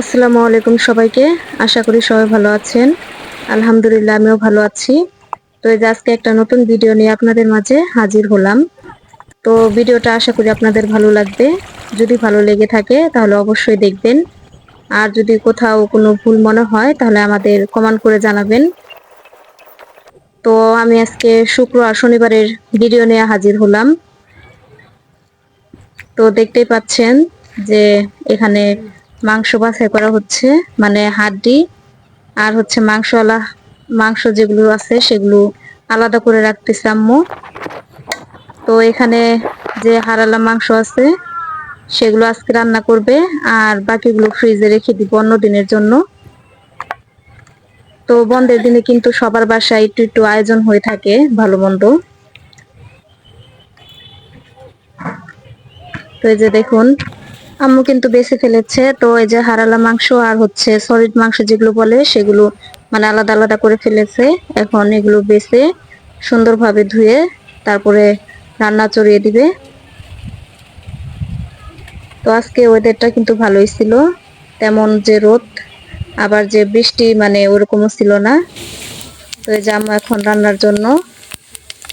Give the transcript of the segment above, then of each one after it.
আসসালামু আলাইকুম সবাইকে। আশা করি সবাই ভালো আছেন। আলহামদুলিল্লাহ, আমিও ভালো আছি। তো এই যে আজকে একটা নতুন ভিডিও নিয়ে আপনাদের মাঝে হাজির হলাম। তো ভিডিওটা আশা করি আপনাদের ভালো লাগবে। যদি ভালো লেগে থাকে, তাহলে অবশ্যই দেখবেন। আর যদি কোথাও কোনো ভুল মনে হয়, তাহলে আমাদের কমেন্ট করে জানাবেন। তো আমি আজকে শুক্র আর শনিবারের ভিডিও নিয়ে হাজির হলাম। তো দেখতেই পাচ্ছেন যে এখানে মাংস বাছাই করা হচ্ছে মানে হাড্ডি আর হচ্ছে মাংসওয়ালা, মাংস যেগুলো আছে সেগুলো আলাদা করে রাখতেছে আম্মু। তো এখানে যে হারালা মাংস আছে, সেগুলো আজকে রান্না করবে আর বাকিগুলো ফ্রিজে রেখে দিব অন্য দিনের জন্য। তো বন্ধের দিনে কিন্তু সবার বাসায় একটু একটু আয়োজন হয়ে থাকে, ভালো মন্দ। তো এই যে দেখুন আম্মু কিন্তু বেছে ফেলেছে। তো এই যে হারালা মাংস আর হচ্ছে সলিড মাংস যেগুলো বলে, সেগুলো মানে আলাদা আলাদা করে ফেলেছে। এখন এগুলো বেছে সুন্দরভাবে ধুয়ে তারপরে রান্না চড়িয়ে দিবে। তো আজকে ওয়েদারটা কিন্তু ভালোই ছিল। তেমন যে রোদ, আবার যে বৃষ্টি মানে ওরকমও ছিল না। তো এই যে আম্মু এখন রান্নার জন্য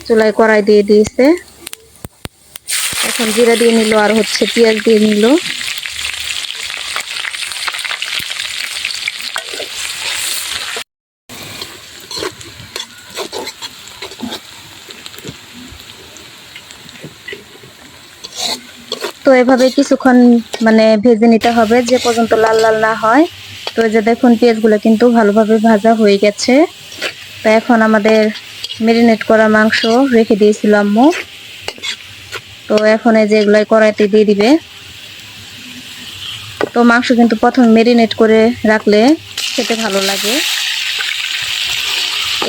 চুলায় কড়াই দিয়ে দিয়েছে। এখন জিরা দিয়ে নিল আর হচ্ছে পেঁয়াজ দিয়ে নিল। তো এভাবে কিছুক্ষণ মানে ভেজে নিতে হবে, যে পর্যন্ত লাল লাল না হয়। তো যে দেখুন, পেঁয়াজগুলো কিন্তু ভালোভাবে ভাজা হয়ে গেছে। তো এখন আমাদের মেরিনেট করা মাংস রেখে দিয়েছিল আম্মু। তো এখন এই যে এগুলাই কড়াইতে দিয়ে দিবে। তো মাংস কিন্তু প্রথম মেরিনেট করে রাখলে খেতে ভালো লাগে।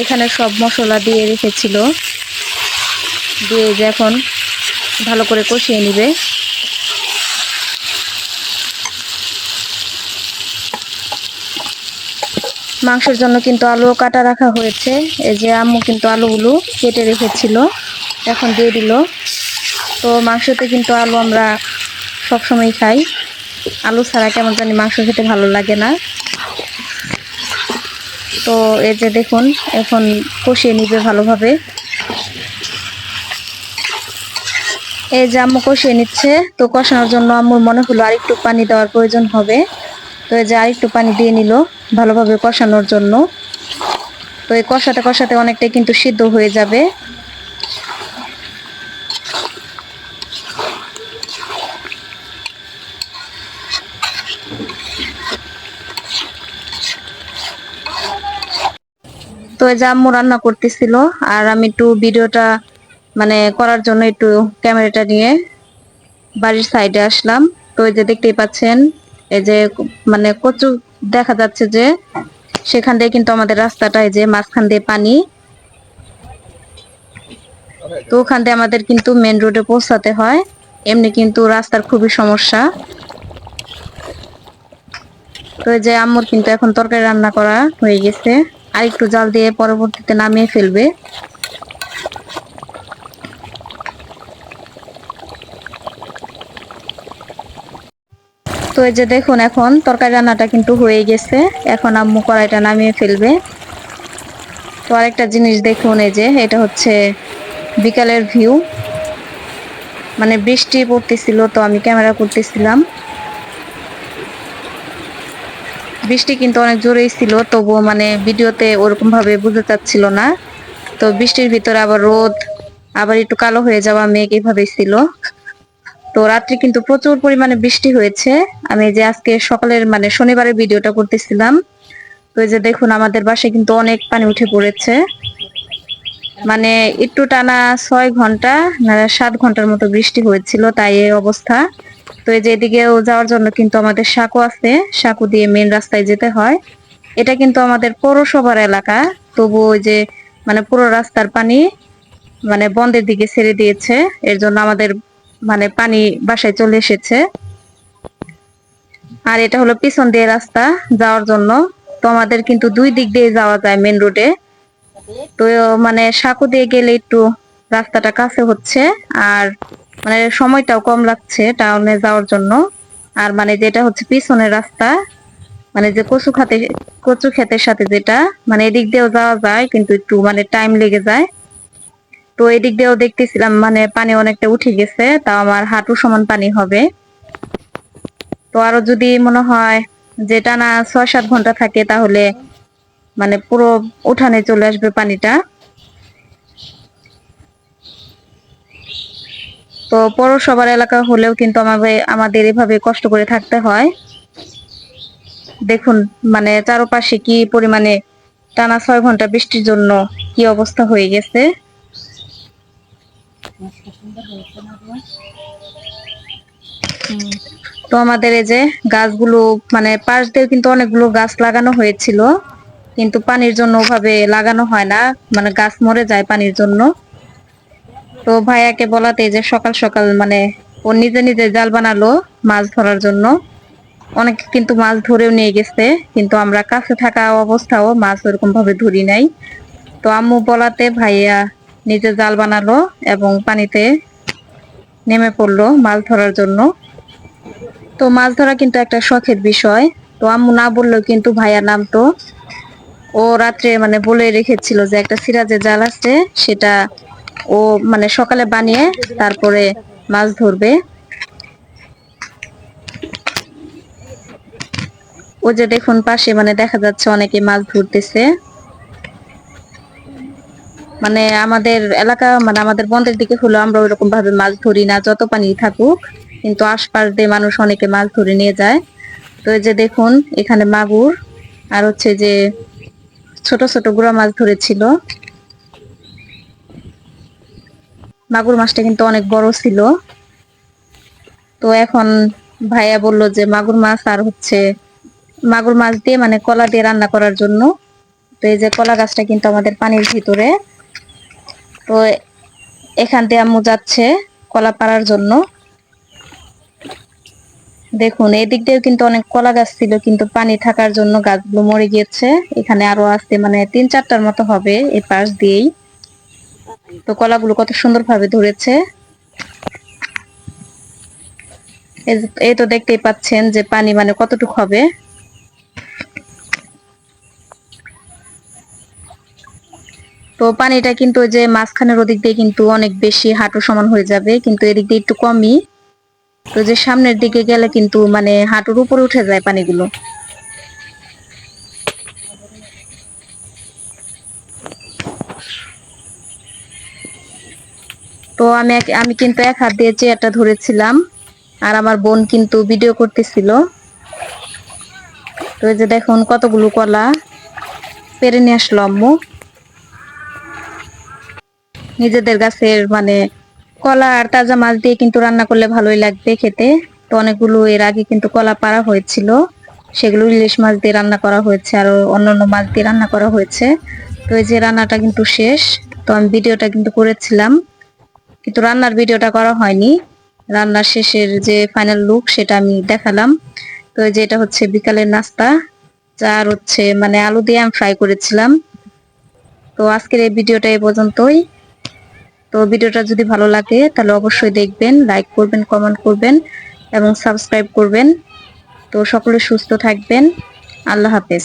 এখানে সব মশলা দিয়ে রেখেছিল। দিয়ে যে এখন ভালো করে কষিয়ে নিবে। মাংসের জন্য কিন্তু আলু কাটা রাখা হয়েছে। এই যে আম্মু কিন্তু আলুগুলো কেটে রেখেছিল, এখন দিয়ে দিল। তো মাংসতে কিন্তু আলু আমরা সবসময় খাই। আলু ছাড়া কেমন জানি মাংস খেতে ভালো লাগে না। তো এই যে দেখুন, এখন কষিয়ে নিবে ভালোভাবে। এই যে আম্মু কষিয়ে নিচ্ছে, তো কষানোর জন্য আম্মুর মনে হলো আরেকটু পানি দেওয়ার প্রয়োজন হবে। তো এই যে আরেকটু পানি দিয়ে নিল ভালোভাবে কষানোর জন্য। তো এই কষাতে কষাতে অনেকটাই কিন্তু সিদ্ধ হয়ে যাবে। তো এই যে আম্মু রান্না করতেছিল, আর আমি একটু ভিডিওটা মানে করার জন্য একটু ক্যামেরাটা নিয়ে বাড়ির সাইডে আসলাম। তো এই যে দেখতেই পাচ্ছেন এই যে মানে কচু দেখা যাচ্ছে যে সেখান দিয়ে কিন্তু আমাদের রাস্তাটা এই যে মাঝখান দিয়ে পানি। তো ওখান দিয়ে আমাদের কিন্তু মেন রোডে পৌঁছাতে হয়। এমনি কিন্তু রাস্তার খুবই সমস্যা। তো এই যে আম্মুর কিন্তু এখন তরকারি রান্না করা হয়ে গেছে। আর একটু জাল দিয়ে পরবর্তীতে নামিয়ে ফেলবে। এই যে দেখুন এখন তরকারি রান্নাটা কিন্তু হয়ে গেছে। এখন আম্মু কড়াইটা নামিয়ে ফেলবে। তো আরেকটা জিনিস দেখুন, এই যে এটা হচ্ছে বিকালের ভিউ মানে বৃষ্টি পড়তেছিল, তো আমি ক্যামেরা করতেছিলাম। বৃষ্টি কিন্তু অনেক জোরেই ছিল, তবুও মানে ভিডিওতে ওরকমভাবে বুঝতে চাচ্ছিল না। তো বৃষ্টির ভিতরে আবার রোদ, আবার একটু কালো হয়ে যাওয়া মেঘ এভাবেই ছিল। তো রাত্রি কিন্তু প্রচুর পরিমাণে বৃষ্টি হয়েছে। আমি যে আজকে সকালের মানে শনিবারের ভিডিওটা করতেছিলাম, তো যে দেখুন আমাদের বাসায় কিন্তু অনেক পানি উঠে পড়েছে। মানে একটু টানা ছয় ঘণ্টা সাত ঘণ্টার মতো বৃষ্টি হয়েছিল, তাই এই অবস্থা। তো এই যে এদিকেও যাওয়ার জন্য কিন্তু আমাদের সাঁকো আছে, সাঁকো দিয়ে মেন রাস্তায় যেতে হয়। এটা কিন্তু আমাদের পৌরসভার এলাকা, তবু ওই যে মানে পুরো রাস্তার পানি মানে বন্ধের দিকে ছেড়ে দিয়েছে। এর জন্য আমাদের মানে পানি বাসায় চলে এসেছে। আর এটা হলো পিছন দিয়ে রাস্তা যাওয়ার জন্য। তো আমাদের কিন্তু দুই দিক দিয়ে যাওয়া যায় মেন রোডে তো মানে সাঁকো দিয়ে গেলে একটু রাস্তাটা কাছে হচ্ছে। আর মানে সময়টাও কম লাগছে টাউনে যাওয়ার জন্য। আর মানে যেটা হচ্ছে পিছনের রাস্তা মানে যে কচু খাতে, কচু ক্ষেতের সাথে যেটা মানে এদিক দিয়েও যাওয়া যায়, কিন্তু একটু মানে টাইম লেগে যায়। তো এদিক দিয়েও দেখতেছিলাম মানে পানি অনেকটা উঠে গেছে, তাও আমার হাঁটু সমান পানি হবে। তো আরও যদি মনে হয় যে টানা ছয় সাত ঘণ্টা থাকে, তাহলে মানে পুরো উঠানে চলে আসবে পানিটা। তো পৌরসভার এলাকা হলেও কিন্তু আমাদের আমাদের এভাবে কষ্ট করে থাকতে হয়। দেখুন মানে চারপাশে কি পরিমাণে টানা ছয় ঘণ্টা বৃষ্টির জন্য কি অবস্থা হয়ে গেছে। তো আমাদের এই যে গাছগুলো মানে পাশ দিয়ে কিন্তু অনেকগুলো গাছ লাগানো হয়েছিল, কিন্তু পানির জন্য ওভাবে লাগানো হয় না মানে গাছ মরে যায় পানির জন্য। তো ভাইয়াকে বলাতে যে সকাল সকাল মানে ও নিজে নিজে জাল বানালো মাছ ধরার জন্য। অনেক কিন্তু মাছ ধরেও নিয়ে গেছে, কিন্তু আমরা কাছে থাকা অবস্থাও মাছ ওরকম ভাবে ধরি নাই। তো আম্মু বলাতে ভাইয়া নিজে জাল বানালো এবং পানিতে নেমে পড়ল মাছ ধরার জন্য। তো মাছ ধরা কিন্তু একটা শখের বিষয়। তো আম্মু না বললেও কিন্তু ভাইয়া নামতো ও রাত্রে মানে বলে রেখেছিল যে একটা সিরাজের জাল আছে, সেটা ও মানে সকালে বানিয়ে তারপরে মাছ ধরবে। ও যে দেখুন পাশে মানে দেখা যাচ্ছে অনেকে মাছ ধরতেছে। মানে আমাদের এলাকা মানে আমাদের বন্ধের দিকে হলো আমরা ওইরকম ভাবে মাছ ধরি না, যত পানি থাকুক, কিন্তু আশপাশ দিয়ে মানুষ অনেকে মাছ ধরে নিয়ে যায়। তো এই যে দেখুন, এখানে মাগুর, আর হচ্ছে যে ছোট ছোট গুড়া মাছ ধরেছিল। মাগুর মাছটা কিন্তু অনেক বড় ছিল। তো এখন ভাইয়া বলল যে মাগুর মাছ আর হচ্ছে মাগুর মাছ দিয়ে মানে কলা দিয়ে রান্না করার জন্য। তো এই যে কলা গাছটা কিন্তু আমাদের পানির ভিতরে তো এখান দিয়ে আম্মু যাচ্ছে কলা পাড়ার জন্য। দেখুন এদিক দিয়েও কিন্তু অনেক কলা গাছ ছিল, কিন্তু পানি থাকার জন্য গাছগুলো মরে গিয়েছে। এখানে আরও আসতে মানে তিন চারটার মতো হবে এই পাশ দিয়েই। তো কলাগুলো কত সুন্দর ভাবে ধরেছে এই তো দেখতেই পাচ্ছেন যে পানি মানে কতটুকু হবে। তো পানিটা কিন্তু ওই যে মাঝখানের ওদিক দিয়ে কিন্তু অনেক বেশি হাঁটু সমান হয়ে যাবে, কিন্তু এদিক দিয়ে একটু কমই। তো যে সামনের দিকে গেলে কিন্তু মানে হাঁটুর উপরে উঠে যায় পানিগুলো। তো আমি আমি কিন্তু এক হাত দিয়ে চেয়ারটা ধরেছিলাম, আর আমার বোন কিন্তু ভিডিও করতেছিল। তো যে দেখুন কতগুলো কলা। পেরে নিয়ে আসলো আম্মু। নিজেদের গাছের মানে কলা আর তাজা মাছ দিয়ে কিন্তু রান্না করলে ভালোই লাগবে খেতে। তো অনেকগুলো এর আগে কিন্তু কলা পাড়া হয়েছিল। সেগুলো ইলিশ মাছ দিয়ে রান্না করা হয়েছে আর অন্যান্য মাছ দিয়ে রান্না করা হয়েছে। তো এই যে রান্নাটা কিন্তু শেষ, তো আমি ভিডিওটা কিন্তু করেছিলাম। কিন্তু রান্নার ভিডিওটা করা হয়নি। রান্নার শেষের যে ফাইনাল লুক সেটা আমি দেখালাম। তো এই যে এটা হচ্ছে বিকালের নাস্তা আর হচ্ছে মানে আলু দিয়ে আমি ফ্রাই করেছিলাম। তো আজকের এই ভিডিওটা এই পর্যন্তই। তো ভিডিওটা যদি ভালো লাগে, তাহলে অবশ্যই দেখবেন লাইক করবেন কমেন্ট করবেন, এবং সাবস্ক্রাইব করবেন। তো সকলে সুস্থ থাকবেন। আল্লাহ হাফেজ।